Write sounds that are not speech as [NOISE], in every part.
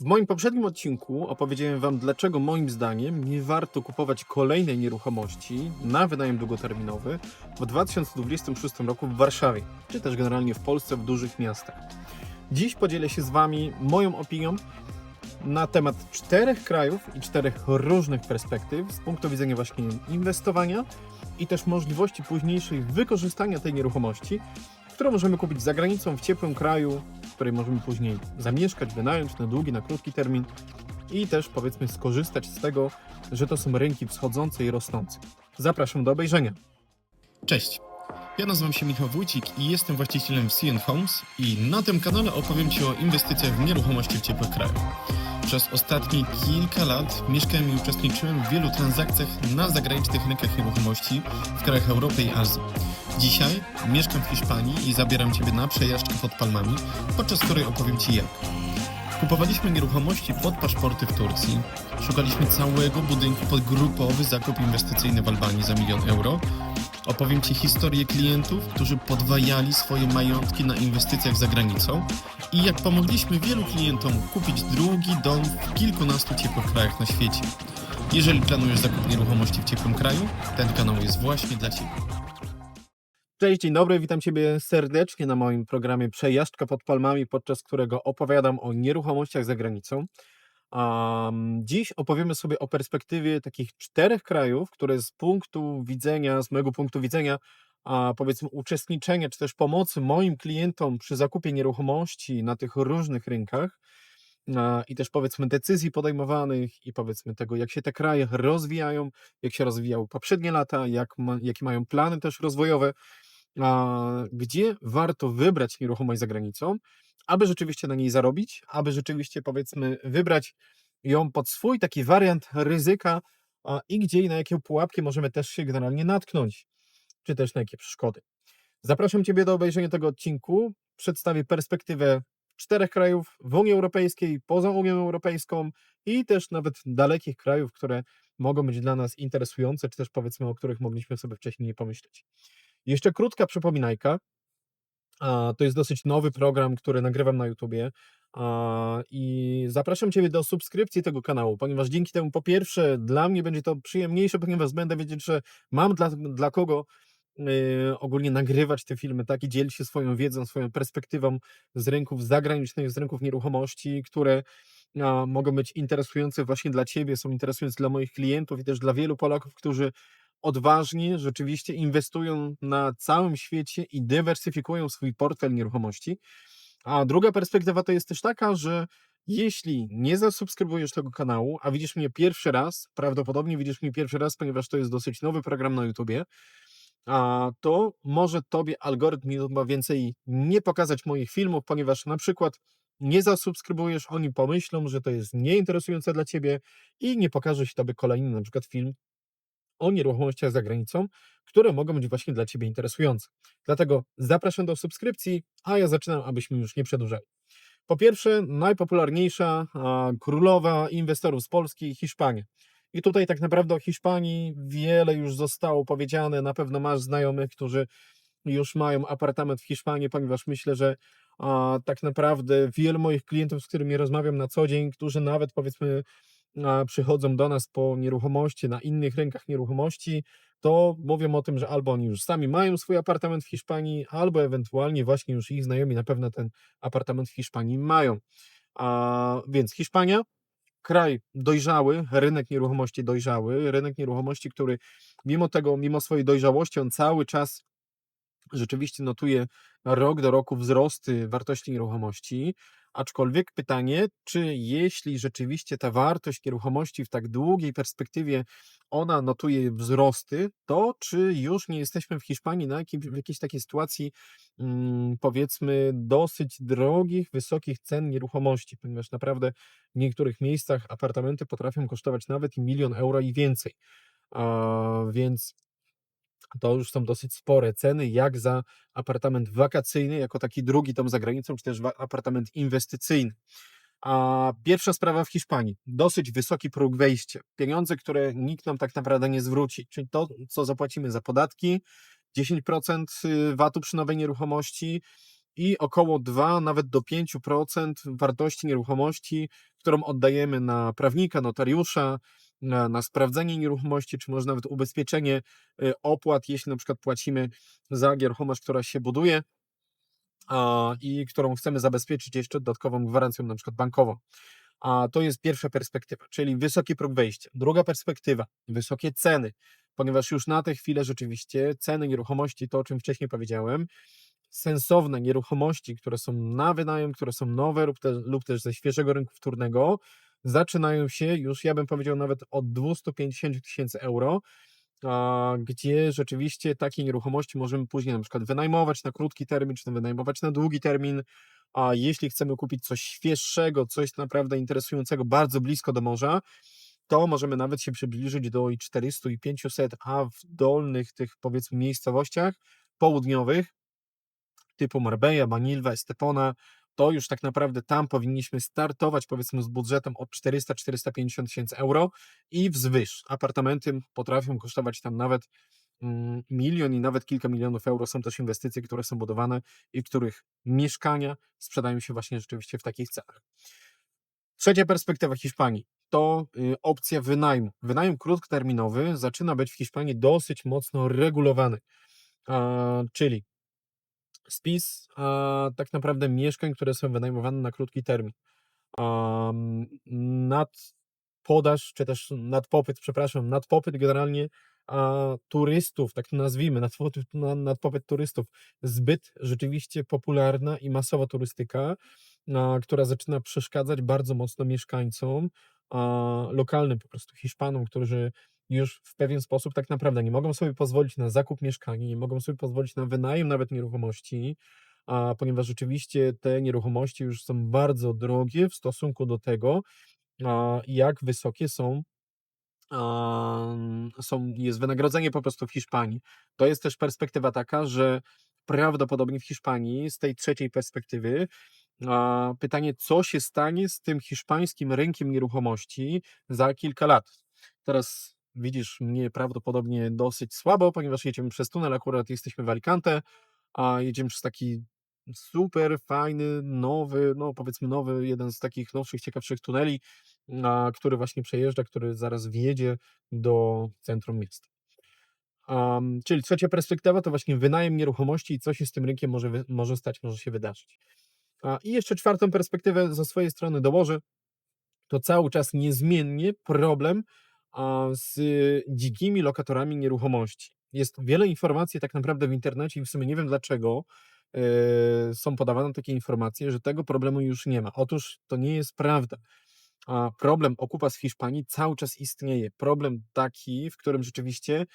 W moim poprzednim odcinku opowiedziałem Wam, dlaczego moim zdaniem nie warto kupować kolejnej nieruchomości na wynajem długoterminowy w 2026 roku w Warszawie, czy też generalnie w Polsce w dużych miastach. Dziś podzielę się z Wami moją opinią na temat czterech krajów i czterech różnych perspektyw z punktu widzenia właśnie inwestowania i też możliwości późniejszej wykorzystania tej nieruchomości, którą możemy kupić za granicą w ciepłym kraju, której możemy później zamieszkać, wynająć na długi, na krótki termin i też powiedzmy skorzystać z tego, że to są rynki wschodzące i rosnące. Zapraszam do obejrzenia. Cześć, ja nazywam się Michał Wójcik i jestem właścicielem CN Homes i na tym kanale opowiem Ci o inwestycjach w nieruchomości w ciepłych krajach. Przez ostatnie kilka lat mieszkałem i uczestniczyłem w wielu transakcjach na zagranicznych rynkach nieruchomości w krajach Europy i Azji. Dzisiaj mieszkam w Hiszpanii i zabieram Ciebie na przejażdżkę pod palmami, podczas której opowiem Ci jak. Kupowaliśmy nieruchomości pod paszporty w Turcji, szukaliśmy całego budynku pod grupowy zakup inwestycyjny w Albanii za milion euro, Opowiem Ci historię klientów, którzy podwajali swoje majątki na inwestycjach za granicą i jak pomogliśmy wielu klientom kupić drugi dom w kilkunastu ciepłych krajach na świecie. Jeżeli planujesz zakup nieruchomości w ciepłym kraju, ten kanał jest właśnie dla Ciebie. Cześć, dzień dobry, witam Ciebie serdecznie na moim programie Przejażdżka pod Palmami, podczas którego opowiadam o nieruchomościach za granicą. Um, dziś opowiemy sobie o perspektywie takich czterech krajów, które z punktu widzenia, z mojego punktu widzenia, a powiedzmy uczestniczenia czy też pomocy moim klientom przy zakupie nieruchomości na tych różnych rynkach a, i też powiedzmy decyzji podejmowanych i powiedzmy tego, jak się te kraje rozwijają, jak się rozwijały poprzednie lata, jak ma, jakie mają plany też rozwojowe, gdzie warto wybrać nieruchomość za granicą, aby rzeczywiście na niej zarobić, aby rzeczywiście powiedzmy wybrać ją pod swój taki wariant ryzyka i gdzie i na jakie pułapki możemy też się generalnie natknąć, czy też na jakie przeszkody. Zapraszam Ciebie do obejrzenia tego odcinku. Przedstawię perspektywę czterech krajów w Unii Europejskiej, poza Unią Europejską i też nawet dalekich krajów, które mogą być dla nas interesujące, czy też powiedzmy o których mogliśmy sobie wcześniej nie pomyśleć. Jeszcze krótka przypominajka. To jest dosyć nowy program, który nagrywam na YouTubie. I zapraszam Ciebie do subskrypcji tego kanału, ponieważ dzięki temu, po pierwsze, dla mnie będzie to przyjemniejsze, ponieważ będę wiedzieć, że mam dla, dla kogo y, ogólnie nagrywać te filmy, tak, i dzielić się swoją wiedzą, swoją perspektywą z rynków zagranicznych, z rynków nieruchomości, które mogą być interesujące właśnie dla Ciebie, są interesujące dla moich klientów i też dla wielu Polaków, którzy odważnie rzeczywiście inwestują na całym świecie i dywersyfikują swój portfel nieruchomości. A druga perspektywa to jest też taka, że jeśli nie zasubskrybujesz tego kanału, a widzisz mnie pierwszy raz, prawdopodobnie widzisz mnie pierwszy raz, ponieważ to jest dosyć nowy program na YouTubie, a to może tobie algorytm YouTube'a więcej nie pokazać moich filmów, ponieważ na przykład nie zasubskrybujesz, oni pomyślą, że to jest nieinteresujące dla ciebie i nie pokaże się tobie kolejny na przykład film o nieruchomościach za granicą, które mogą być właśnie dla Ciebie interesujące. Dlatego zapraszam do subskrypcji, a ja zaczynam, abyśmy już nie przedłużali. Po pierwsze, najpopularniejsza a, królowa inwestorów z Polski, Hiszpania. I tutaj tak naprawdę o Hiszpanii wiele już zostało powiedziane. Na pewno masz znajomych, którzy już mają apartament w Hiszpanii, ponieważ myślę, że a, tak naprawdę wielu moich klientów, z którymi rozmawiam na co dzień, którzy nawet powiedzmy przychodzą do nas po nieruchomości na innych rynkach nieruchomości, to mówią o tym, że albo oni już sami mają swój apartament w Hiszpanii, albo ewentualnie właśnie już ich znajomi na pewno ten apartament w Hiszpanii mają. A, więc Hiszpania, kraj dojrzały, rynek nieruchomości dojrzały, rynek nieruchomości, który mimo tego, mimo swojej dojrzałości, on cały czas rzeczywiście notuje rok do roku wzrosty wartości nieruchomości. Aczkolwiek pytanie, czy jeśli rzeczywiście ta wartość nieruchomości w tak długiej perspektywie ona notuje wzrosty, to czy już nie jesteśmy w Hiszpanii na jakim, w jakiejś takiej sytuacji, mm, powiedzmy, dosyć drogich, wysokich cen nieruchomości, ponieważ naprawdę w niektórych miejscach apartamenty potrafią kosztować nawet milion euro i więcej. A, więc to już są dosyć spore ceny, jak za apartament wakacyjny, jako taki drugi dom za granicą, czy też apartament inwestycyjny. A pierwsza sprawa w Hiszpanii. Dosyć wysoki próg wejścia. Pieniądze, które nikt nam tak naprawdę nie zwróci, czyli to, co zapłacimy za podatki, 10% VAT-u przy nowej nieruchomości, i około 2, nawet do 5% wartości nieruchomości, którą oddajemy na prawnika, notariusza, na, na sprawdzenie nieruchomości, czy może nawet ubezpieczenie y, opłat, jeśli na przykład płacimy za nieruchomość, która się buduje a, i którą chcemy zabezpieczyć jeszcze dodatkową gwarancją, na przykład bankową. A to jest pierwsza perspektywa, czyli wysoki próg wejścia. Druga perspektywa, wysokie ceny, ponieważ już na tę chwilę rzeczywiście ceny nieruchomości, to o czym wcześniej powiedziałem, sensowne nieruchomości, które są na wynajem, które są nowe lub, te, lub też ze świeżego rynku wtórnego, zaczynają się już, ja bym powiedział, nawet od 250 tysięcy euro, gdzie rzeczywiście takie nieruchomości możemy później na przykład wynajmować na krótki termin, czy wynajmować na długi termin, a jeśli chcemy kupić coś świeższego, coś naprawdę interesującego, bardzo blisko do morza, to możemy nawet się przybliżyć do i 400 i 500, a w dolnych tych powiedzmy miejscowościach południowych, typu Marbella, Manilwa, Estepona, to już tak naprawdę tam powinniśmy startować powiedzmy z budżetem od 400-450 tysięcy euro i wzwyż. Apartamenty potrafią kosztować tam nawet mm, milion i nawet kilka milionów euro. Są też inwestycje, które są budowane i których mieszkania sprzedają się właśnie rzeczywiście w takich cenach. Trzecia perspektywa Hiszpanii to y, opcja wynajmu. Wynajem krótkoterminowy zaczyna być w Hiszpanii dosyć mocno regulowany, czyli spis a, tak naprawdę mieszkań, które są wynajmowane na krótki termin. Am, nad podaż, czy też nadpopyt, przepraszam, nadpopyt generalnie a, turystów, tak to nazwijmy, [LAUGHS] nadpopyt, na- nadpopyt turystów, zbyt rzeczywiście popularna i masowa turystyka, a, która zaczyna przeszkadzać bardzo mocno mieszkańcom, a, lokalnym po prostu Hiszpanom, którzy już w pewien sposób tak naprawdę nie mogą sobie pozwolić na zakup mieszkania, nie mogą sobie pozwolić na wynajem nawet nieruchomości, a, ponieważ rzeczywiście te nieruchomości już są bardzo drogie w stosunku do tego, a, jak wysokie są, są jest wynagrodzenie po prostu w Hiszpanii. To jest też perspektywa taka, że prawdopodobnie w Hiszpanii z tej trzeciej perspektywy a, pytanie, co się stanie z tym hiszpańskim rynkiem nieruchomości za kilka lat. Teraz widzisz mnie prawdopodobnie dosyć słabo, ponieważ jedziemy przez tunel, akurat jesteśmy w Alicante, a jedziemy przez taki super fajny, nowy, no powiedzmy nowy, jeden z takich nowszych, ciekawszych tuneli, a, który właśnie przejeżdża, który zaraz wjedzie do centrum miasta. Am, czyli trzecia perspektywa to właśnie wynajem nieruchomości i co się z tym rynkiem może, może stać, może się wydarzyć. A, I jeszcze czwartą perspektywę ze swojej strony dołożę, to cały czas niezmiennie problem a, z dzikimi lokatorami nieruchomości. Jest wiele informacji tak naprawdę w internecie i w sumie nie wiem dlaczego e, są podawane takie informacje, że tego problemu już nie ma. Otóż to nie jest prawda. Problem okupas w Hiszpanii cały czas istnieje. Problem taki, w którym rzeczywiście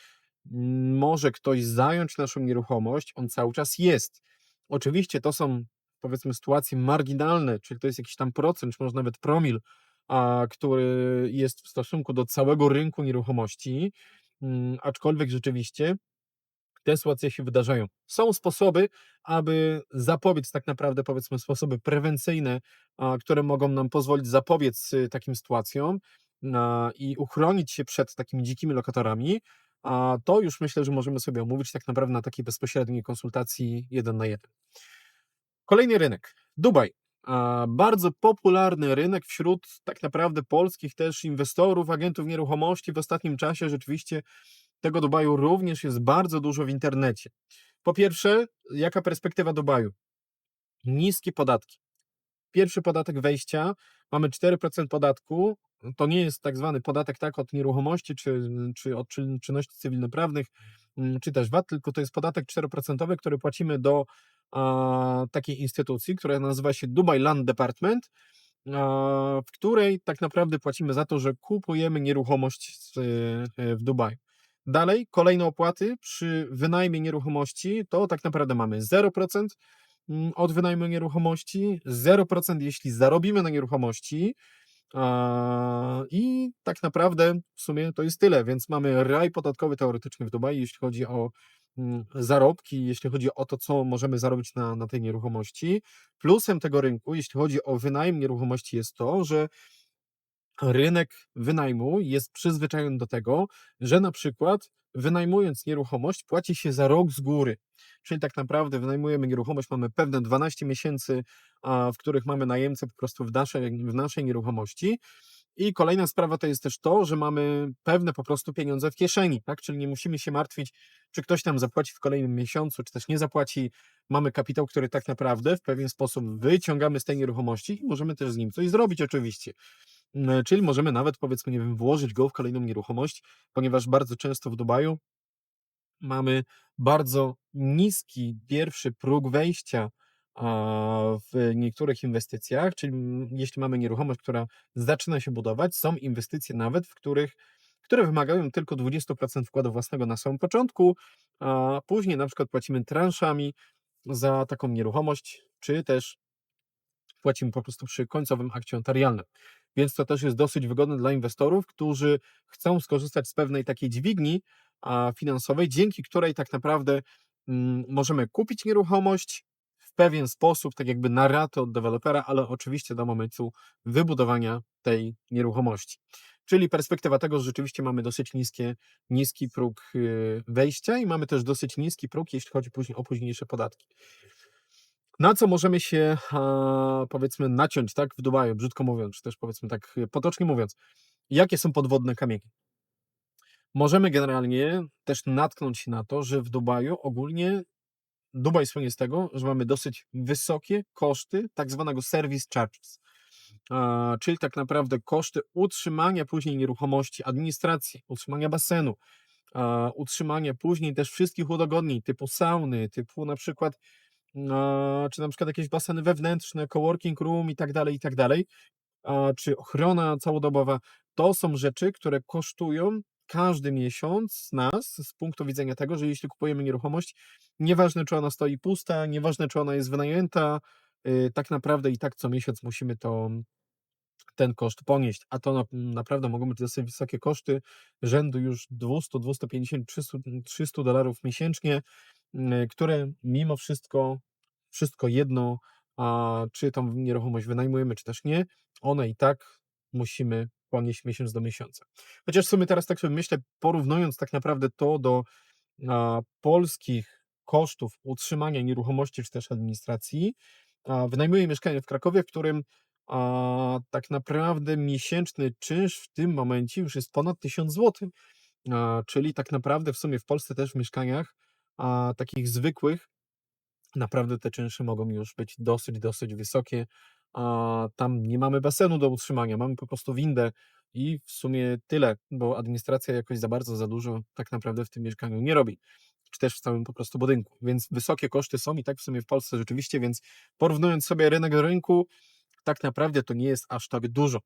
mm, może ktoś zająć naszą nieruchomość, on cały czas jest. Oczywiście to są powiedzmy sytuacje marginalne, czyli to jest jakiś tam procent, czy może nawet promil, a, który jest w stosunku do całego rynku nieruchomości, mm, aczkolwiek rzeczywiście te sytuacje się wydarzają. Są sposoby, aby zapobiec tak naprawdę, powiedzmy, sposoby prewencyjne, które mogą nam pozwolić zapobiec y, takim sytuacjom i uchronić się przed takimi dzikimi lokatorami. A to już myślę, że możemy sobie omówić tak naprawdę na takiej bezpośredniej konsultacji jeden na jeden. Kolejny rynek. Dubaj. Bardzo popularny rynek wśród tak naprawdę polskich też inwestorów, agentów nieruchomości. W ostatnim czasie rzeczywiście tego Dubaju również jest bardzo dużo w internecie. Po pierwsze, jaka perspektywa Dubaju? Niskie podatki. Pierwszy podatek wejścia mamy 4% podatku. To nie jest tak zwany podatek tak od nieruchomości czy, czy od czyn- czynności cywilnoprawnych, mm, czy też VAT, tylko to jest podatek 4%, który płacimy do takiej instytucji, która nazywa się Dubai Land Department, w której tak naprawdę płacimy za to, że kupujemy nieruchomość z, e, w Dubaju. Dalej, kolejne opłaty przy wynajmie nieruchomości to tak naprawdę mamy 0% mm, od wynajmu nieruchomości, 0% jeśli zarobimy na nieruchomości. I tak naprawdę w sumie to jest tyle, więc mamy raj podatkowy teoretycznie w Dubaju, jeśli chodzi o zarobki, jeśli chodzi o to, co możemy zarobić na, na tej nieruchomości. Plusem tego rynku, jeśli chodzi o wynajem nieruchomości, jest to, że rynek wynajmu jest przyzwyczajony do tego, że na przykład wynajmując nieruchomość, płaci się za rok z góry. Czyli tak naprawdę wynajmujemy nieruchomość, mamy pewne 12 miesięcy, w których mamy najemcę po prostu w naszej, w naszej nieruchomości. I kolejna sprawa to jest też to, że mamy pewne po prostu pieniądze w kieszeni, tak? Czyli nie musimy się martwić, czy ktoś nam zapłaci w kolejnym miesiącu, czy też nie zapłaci. Mamy kapitał, który tak naprawdę w pewien sposób wyciągamy z tej nieruchomości i możemy też z nim coś zrobić oczywiście. Czyli możemy nawet powiedzmy, nie wiem, włożyć go w kolejną nieruchomość, ponieważ bardzo często w Dubaju mamy bardzo niski pierwszy próg wejścia a, w niektórych inwestycjach, czyli jeśli mamy nieruchomość, która zaczyna się budować, są inwestycje nawet, w których, które wymagają tylko 20% wkładu własnego na samym początku, a później na przykład płacimy transzami za taką nieruchomość, czy też płacimy po prostu przy końcowym akcie notarialnym. Więc to też jest dosyć wygodne dla inwestorów, którzy chcą skorzystać z pewnej takiej dźwigni finansowej, dzięki której tak naprawdę mm, możemy kupić nieruchomość pewien sposób, tak jakby na ratę od dewelopera, ale oczywiście do momentu wybudowania tej nieruchomości. Czyli perspektywa tego, że rzeczywiście mamy dosyć niskie, niski próg y, wejścia i mamy też dosyć niski próg, jeśli chodzi później o późniejsze podatki. Na co możemy się, powiedzmy, naciąć, tak, w Dubaju, brzydko mówiąc, czy też powiedzmy tak y, potocznie mówiąc. Jakie są podwodne kamienie? Możemy generalnie też natknąć się na to, że w Dubaju ogólnie Dubaj słynie z tego, że mamy dosyć wysokie koszty tak zwanego service charges, czyli tak naprawdę koszty utrzymania później nieruchomości, administracji, utrzymania basenu, utrzymania później też wszystkich udogodnień typu sauny, typu na przykład czy na przykład jakieś baseny wewnętrzne, coworking room i tak dalej, i tak dalej, czy ochrona całodobowa, to są rzeczy, które kosztują każdy miesiąc nas z punktu widzenia tego, że jeśli kupujemy nieruchomość, nieważne czy ona stoi pusta, nieważne czy ona jest wynajęta, y, tak naprawdę i tak co miesiąc musimy to, ten koszt ponieść, a to na, naprawdę mogą być dosyć wysokie koszty, rzędu już 200, 250, 300, 300 dolarów miesięcznie, y, które mimo wszystko, wszystko jedno, a czy tą nieruchomość wynajmujemy, czy też nie, one i tak musimy ponieść miesiąc do miesiąca. Chociaż w sumie teraz tak sobie myślę, porównując tak naprawdę to do a, polskich kosztów utrzymania nieruchomości czy też administracji, a, wynajmuję mieszkanie w Krakowie, w którym a, tak naprawdę miesięczny czynsz w tym momencie już jest ponad 1000 zł. A, czyli tak naprawdę w sumie w Polsce też w mieszkaniach a, takich zwykłych naprawdę te czynsze mogą już być dosyć, dosyć wysokie. A tam nie mamy basenu do utrzymania, mamy po prostu windę i w sumie tyle, bo administracja jakoś za bardzo, za dużo tak naprawdę w tym mieszkaniu nie robi, czy też w całym po prostu budynku. Więc wysokie koszty są i tak w sumie w Polsce rzeczywiście, więc porównując sobie rynek do rynku, tak naprawdę to nie jest aż tak dużo.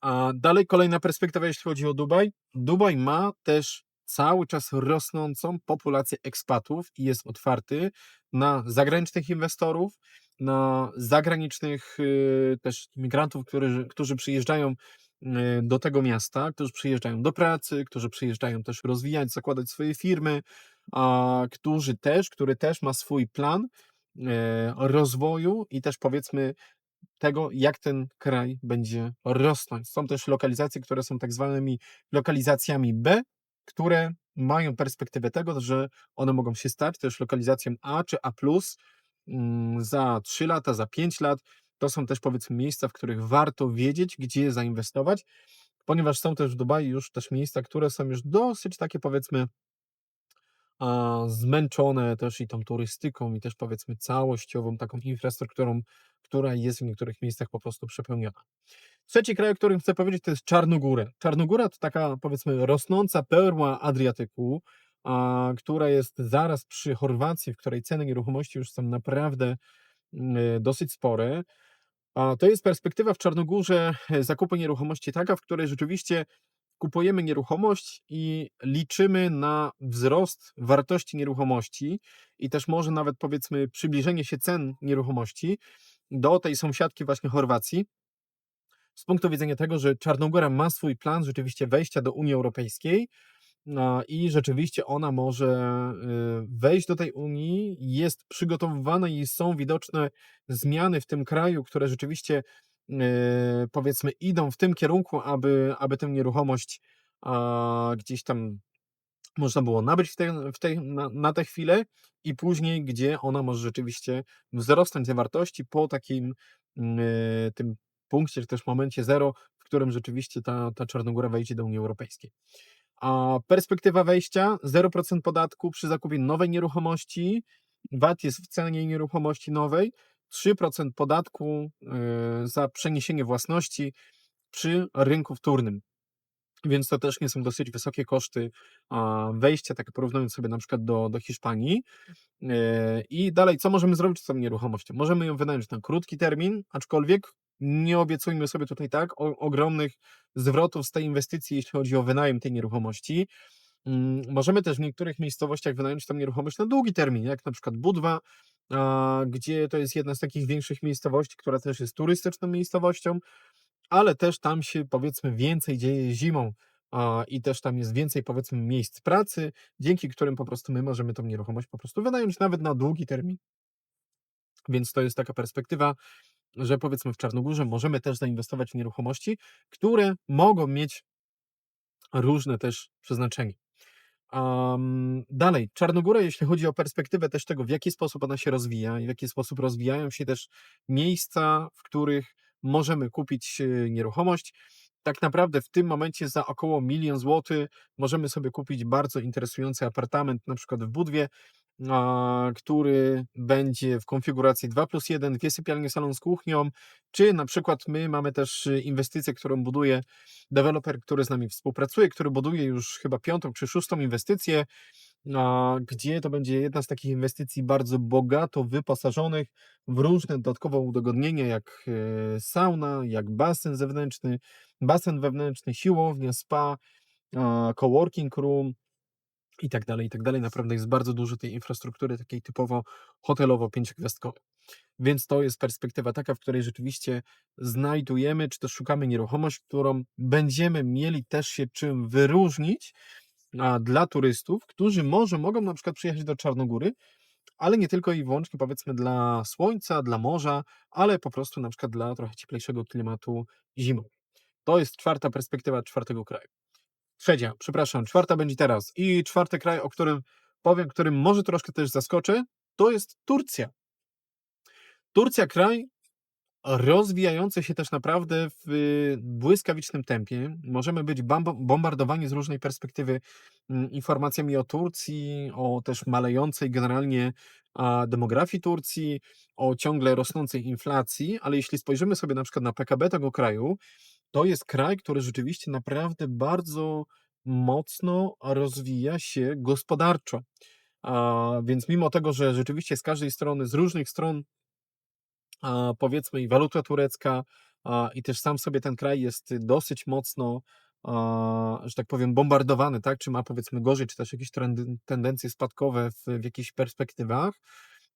A dalej kolejna perspektywa, jeśli chodzi o Dubaj. Dubaj ma też cały czas rosnącą populację ekspatów i jest otwarty na zagranicznych inwestorów, na zagranicznych y, też imigrantów, którzy, którzy przyjeżdżają y, do tego miasta, którzy przyjeżdżają do pracy, którzy przyjeżdżają też rozwijać, zakładać swoje firmy, a którzy też, który też ma swój plan e, rozwoju i też powiedzmy tego, jak ten kraj będzie rosnąć. Są też lokalizacje, które są tak zwanymi lokalizacjami B, które mają perspektywę tego, że one mogą się stać też lokalizacją A czy A+, mm, za 3 lata, za 5 lat. To są też powiedzmy miejsca, w których warto wiedzieć, gdzie zainwestować, ponieważ są też w Dubaju już też miejsca, które są już dosyć takie powiedzmy a, zmęczone też i tą turystyką i też powiedzmy całościową taką infrastrukturą, która jest w niektórych miejscach po prostu przepełniona. Trzeci kraj, o którym chcę powiedzieć, to jest Czarnogóra. Czarnogóra to taka powiedzmy rosnąca perła Adriatyku, a, która jest zaraz przy Chorwacji, w której ceny nieruchomości już są naprawdę mm, dosyć spore. A to jest perspektywa w Czarnogórze e, zakupu nieruchomości taka, w której rzeczywiście kupujemy nieruchomość i liczymy na wzrost wartości nieruchomości i też może nawet powiedzmy przybliżenie się cen nieruchomości do tej sąsiadki właśnie Chorwacji. Z punktu widzenia tego, że Czarnogóra ma swój plan rzeczywiście wejścia do Unii Europejskiej no, i rzeczywiście ona może y, wejść do tej Unii, jest przygotowywana i są widoczne zmiany w tym kraju, które rzeczywiście y, powiedzmy idą w tym kierunku, aby, aby tę nieruchomość gdzieś tam można było nabyć w te w tej na na tę chwilę i później, gdzie ona może rzeczywiście wzrosnąć te wartości po takim, e, tym punkcie, czy też momencie zero, w którym rzeczywiście ta ta Czarnogóra wejdzie do Unii Europejskiej. A perspektywa wejścia 0% podatku przy zakupie nowej nieruchomości, VAT jest w cenie nieruchomości nowej, 3% podatku, yy, za przeniesienie własności przy rynku wtórnym. Więc to też nie są dosyć wysokie koszty, wejścia, tak porównując sobie na przykład do do Hiszpanii. Yy, i dalej, co możemy zrobić z tą nieruchomością? Możemy ją wynająć na krótki termin, aczkolwiek nie obiecujmy sobie tutaj, tak, o ogromnych zwrotów z tej inwestycji, jeśli chodzi o wynajem tej nieruchomości. Mm, możemy też w niektórych miejscowościach wynająć tą nieruchomość na długi termin, jak na przykład Budwa, gdzie to jest jedna z takich większych miejscowości, która też jest turystyczną miejscowością, ale też tam się, powiedzmy, więcej dzieje zimą, i też tam jest więcej, powiedzmy, miejsc pracy, dzięki którym po prostu my możemy tą nieruchomość po prostu wynająć nawet na długi termin. Więc to jest taka perspektywa, że powiedzmy w Czarnogórze możemy też zainwestować w nieruchomości, które mogą mieć różne też przeznaczenie. Am, dalej, Czarnogóra, jeśli chodzi o perspektywę też tego, w jaki sposób ona się rozwija i w jaki sposób rozwijają się też miejsca, w których możemy kupić, yy, nieruchomość. Tak naprawdę w tym momencie za około 1 000 000 złotych możemy sobie kupić bardzo interesujący apartament, na przykład w Budwie, który będzie w konfiguracji 2+1, 2 sypialnie, salon z kuchnią, czy na przykład my mamy też inwestycję, którą buduje deweloper, który z nami współpracuje, który buduje już chyba 5. czy 6. inwestycję, gdzie to będzie jedna z takich inwestycji bardzo bogato wyposażonych w różne dodatkowe udogodnienia, jak, yy, sauna, jak basen zewnętrzny, basen wewnętrzny, siłownia, spa, coworking room i tak dalej, i tak dalej. Naprawdę jest bardzo dużo tej infrastruktury takiej typowo hotelowo pięciogwiazdkowej. Więc to jest perspektywa taka, w której rzeczywiście znajdujemy, czy też szukamy nieruchomość, którą będziemy mieli też się czym wyróżnić, a, dla turystów, którzy może mogą na przykład przyjechać do Czarnogóry, ale nie tylko i wyłącznie, powiedzmy, dla słońca, dla morza, ale po prostu na przykład dla trochę cieplejszego klimatu zimą. To jest 4. perspektywa 4. kraju. 3., przepraszam, 4. będzie teraz. I 4. kraj, o którym powiem, którym może troszkę też zaskoczę, to jest Turcja. Turcja, kraj rozwijający się też naprawdę w błyskawicznym tempie. Możemy być bombardowani z różnej perspektywy, mm, informacjami o Turcji, o też malejącej generalnie, demografii Turcji, o ciągle rosnącej inflacji, ale jeśli spojrzymy sobie na przykład na PKB tego kraju, to jest kraj, który rzeczywiście naprawdę bardzo mocno rozwija się gospodarczo. A, więc mimo tego, że rzeczywiście z każdej strony, z różnych stron a, powiedzmy i waluta turecka, a, i też sam sobie ten kraj jest dosyć mocno, a, że tak powiem, bombardowany, tak, czy ma powiedzmy gorzej, czy też jakieś tendencje spadkowe w w jakichś perspektywach,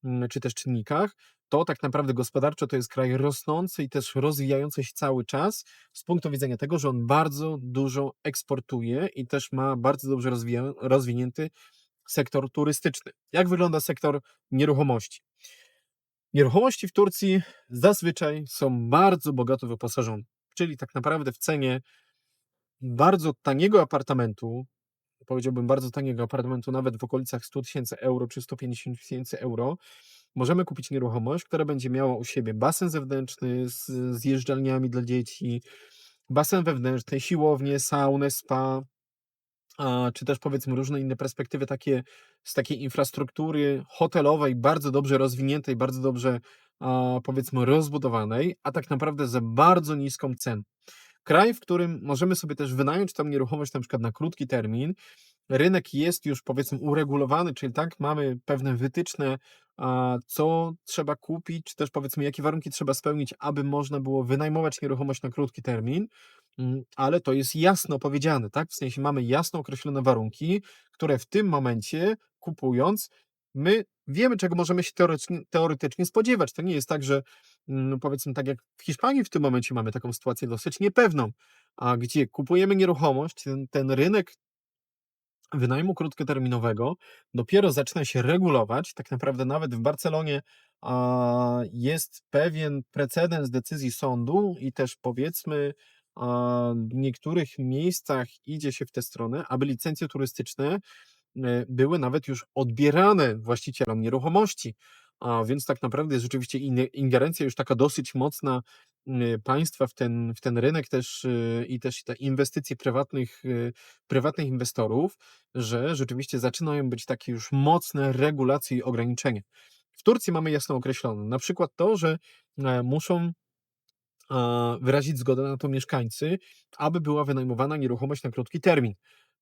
mm, czy też czynnikach, to tak naprawdę gospodarczo to jest kraj rosnący i też rozwijający się cały czas z punktu widzenia tego, że on bardzo dużo eksportuje i też ma bardzo dobrze rozwija rozwinięty sektor turystyczny. Jak wygląda sektor nieruchomości? Nieruchomości w Turcji zazwyczaj są bardzo bogato wyposażone, czyli tak naprawdę w cenie bardzo taniego apartamentu, powiedziałbym bardzo taniego apartamentu, nawet w okolicach 100 000 € czy 150 000 €, możemy kupić nieruchomość, która będzie miała u siebie basen zewnętrzny z zjeżdżalniami dla dzieci, basen wewnętrzny, siłownię, saunę, spa, a, czy też powiedzmy różne inne perspektywy takie z takiej infrastruktury hotelowej, bardzo dobrze rozwiniętej, bardzo dobrze, a, powiedzmy rozbudowanej, a tak naprawdę za bardzo niską cenę. Kraj, w którym możemy sobie też wynająć tą nieruchomość na przykład na krótki termin. Rynek jest już powiedzmy uregulowany, czyli tak, mamy pewne wytyczne, co trzeba kupić, czy też powiedzmy jakie warunki trzeba spełnić, aby można było wynajmować nieruchomość na krótki termin, mm, ale to jest jasno powiedziane, tak, w sensie mamy jasno określone warunki, które w tym momencie kupując, my wiemy, czego możemy się teoretycznie teoretycznie spodziewać. To nie jest tak, że, mm, powiedzmy tak jak w Hiszpanii w tym momencie mamy taką sytuację dosyć niepewną, a gdzie kupujemy nieruchomość, ten ten rynek wynajmu krótkoterminowego dopiero zaczyna się regulować. Tak naprawdę nawet w Barcelonie, jest pewien precedens decyzji sądu i też powiedzmy, w niektórych miejscach idzie się w tę stronę, aby licencje turystyczne były nawet już odbierane właścicielom nieruchomości. A więc tak naprawdę jest rzeczywiście in- ingerencja już taka dosyć mocna państwa w ten, w ten rynek też y, i też te inwestycje prywatnych, y, prywatnych inwestorów, że rzeczywiście zaczynają być takie już mocne regulacje i ograniczenia. W Turcji mamy jasno określone, na przykład to, że e, muszą wyrazić zgodę na to mieszkańcy, aby była wynajmowana nieruchomość na krótki termin.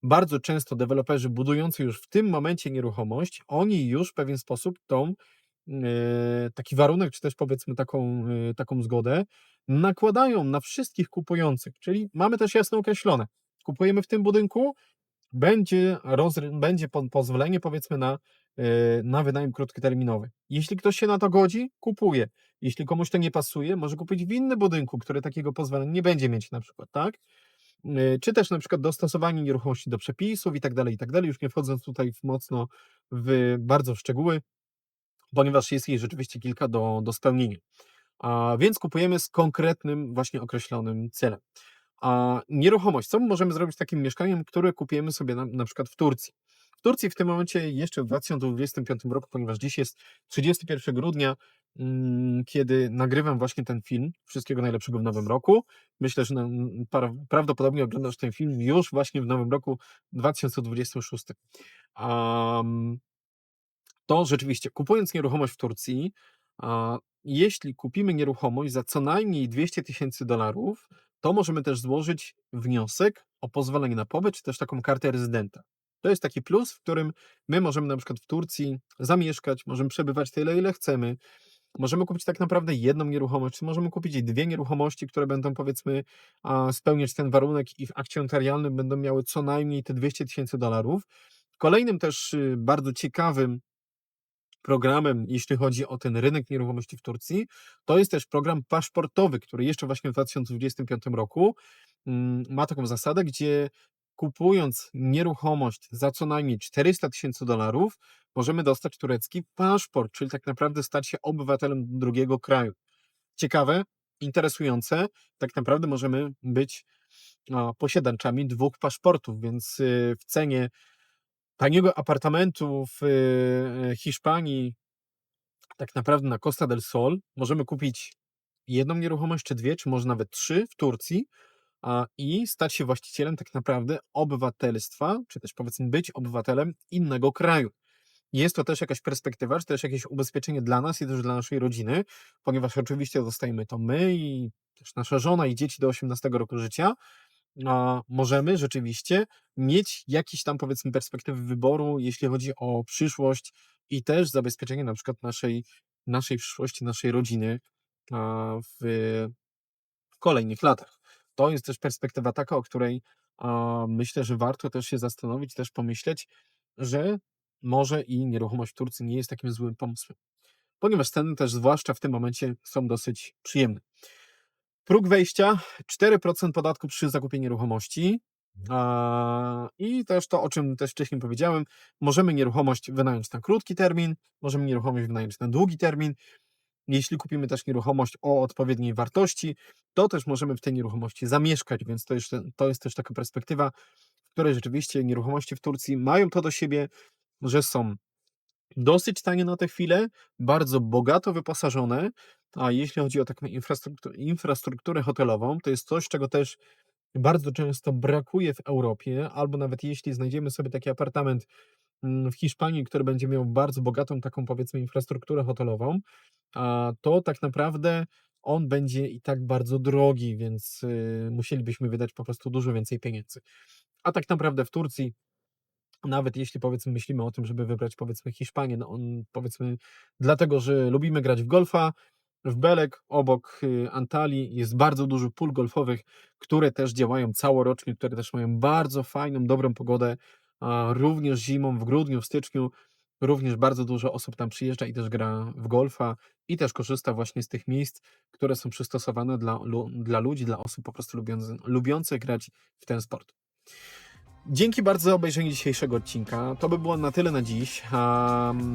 Bardzo często deweloperzy budujący już w tym momencie nieruchomość, oni już w pewien sposób tą taki warunek, czy też powiedzmy taką, e, taką zgodę, nakładają na wszystkich kupujących. Czyli mamy też jasno określone. Kupujemy w tym budynku, będzie, rozry- będzie po- pozwolenie powiedzmy na, e, na wynajem krótkoterminowy. Jeśli ktoś się na to godzi, kupuje. Jeśli komuś to nie pasuje, może kupić w innym budynku, który takiego pozwolenia nie będzie mieć na przykład, tak? E, Czy też na przykład dostosowanie nieruchomości do przepisów i tak dalej, i tak dalej, już nie wchodząc tutaj w mocno w bardzo w szczegóły, ponieważ jest jej rzeczywiście kilka do, do spełnienia. A więc kupujemy z konkretnym, właśnie określonym celem. A nieruchomość, co możemy zrobić z takim mieszkaniem, które kupujemy sobie na, na przykład w Turcji? W Turcji w tym momencie jeszcze w 2025 roku, ponieważ dziś jest 31 grudnia, mm, kiedy nagrywam właśnie ten film, wszystkiego najlepszego w nowym roku. Myślę, że prawdopodobnie oglądasz ten film już właśnie w nowym roku 2026. Um, to rzeczywiście, kupując nieruchomość w Turcji, a, jeśli kupimy nieruchomość za co najmniej 200 tysięcy dolarów, to możemy też złożyć wniosek o pozwolenie na pobyt, czy też taką kartę rezydenta. To jest taki plus, w którym my możemy na przykład w Turcji zamieszkać, możemy przebywać tyle, ile chcemy. Możemy kupić tak naprawdę jedną nieruchomość, czy możemy kupić dwie nieruchomości, które będą powiedzmy spełniać ten warunek i w akcie notarialnym będą miały co najmniej te 200 tysięcy dolarów. Kolejnym też y, bardzo ciekawym programem, jeśli chodzi o ten rynek nieruchomości w Turcji, to jest też program paszportowy, który jeszcze właśnie w 2025 roku mm, ma taką zasadę, gdzie kupując nieruchomość za co najmniej 400 tysięcy dolarów, możemy dostać turecki paszport, czyli tak naprawdę stać się obywatelem drugiego kraju. Ciekawe, interesujące, tak naprawdę możemy być a, posiadaczami dwóch paszportów, więc y, w cenie taniego apartamentu w y, Hiszpanii, tak naprawdę na Costa del Sol, możemy kupić jedną nieruchomość, czy dwie, czy może nawet trzy w Turcji a, i stać się właścicielem tak naprawdę obywatelstwa, czy też powiedzmy być obywatelem innego kraju. Jest to też jakaś perspektywa, czy też jakieś ubezpieczenie dla nas i też dla naszej rodziny, ponieważ oczywiście zostajemy to my i też nasza żona i dzieci do 18 roku życia, a możemy rzeczywiście mieć jakieś tam powiedzmy perspektywy wyboru, jeśli chodzi o przyszłość i też zabezpieczenie na przykład naszej, naszej przyszłości, naszej rodziny a, w kolejnych latach. To jest też perspektywa taka, o której a, myślę, że warto też się zastanowić, też pomyśleć, że może i nieruchomość w Turcji nie jest takim złym pomysłem. Ponieważ ceny też, zwłaszcza w tym momencie, są dosyć przyjemne. Próg wejścia 4% podatku przy zakupie nieruchomości. I też to, o czym też wcześniej powiedziałem, możemy nieruchomość wynająć na krótki termin, możemy nieruchomość wynająć na długi termin. Jeśli kupimy też nieruchomość o odpowiedniej wartości, to też możemy w tej nieruchomości zamieszkać, więc to jest, to jest też taka perspektywa, w której rzeczywiście nieruchomości w Turcji mają to do siebie, że są dosyć tanie na tę chwilę, bardzo bogato wyposażone, a jeśli chodzi o taką infrastrukturę, infrastrukturę hotelową, to jest coś, czego też bardzo często brakuje w Europie, albo nawet jeśli znajdziemy sobie taki apartament mm, w Hiszpanii, który będzie miał bardzo bogatą taką powiedzmy infrastrukturę hotelową, to tak naprawdę on będzie i tak bardzo drogi, więc y, musielibyśmy wydać po prostu dużo więcej pieniędzy. A tak naprawdę w Turcji nawet jeśli powiedzmy myślimy o tym, żeby wybrać powiedzmy Hiszpanię, no on powiedzmy dlatego, że lubimy grać w golfa, w Belek obok y, Antalii jest bardzo dużo pól golfowych, które też działają całorocznie, które też mają bardzo fajną, dobrą pogodę, również zimą, w grudniu, w styczniu również bardzo dużo osób tam przyjeżdża i też gra w golfa i też korzysta właśnie z tych miejsc, które są przystosowane dla, dla ludzi, dla osób po prostu lubiących, lubiących grać w ten sport. Dzięki bardzo za obejrzenie dzisiejszego odcinka. To by było na tyle na dziś.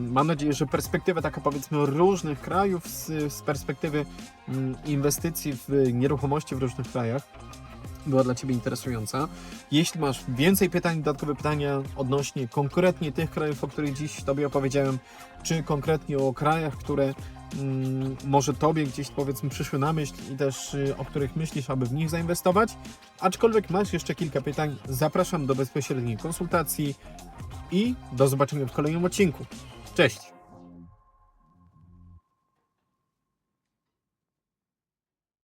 Mam nadzieję, że perspektywa taka powiedzmy różnych krajów z, z perspektywy mm, inwestycji w nieruchomości w różnych krajach była dla Ciebie interesująca. Jeśli masz więcej pytań, dodatkowe pytania odnośnie konkretnie tych krajów, o których dziś Tobie opowiedziałem, czy konkretnie o krajach, które mm, może Tobie gdzieś powiedzmy przyszły na myśl i też y, o których myślisz, aby w nich zainwestować, aczkolwiek masz jeszcze kilka pytań, zapraszam do bezpośredniej konsultacji i do zobaczenia w kolejnym odcinku. Cześć!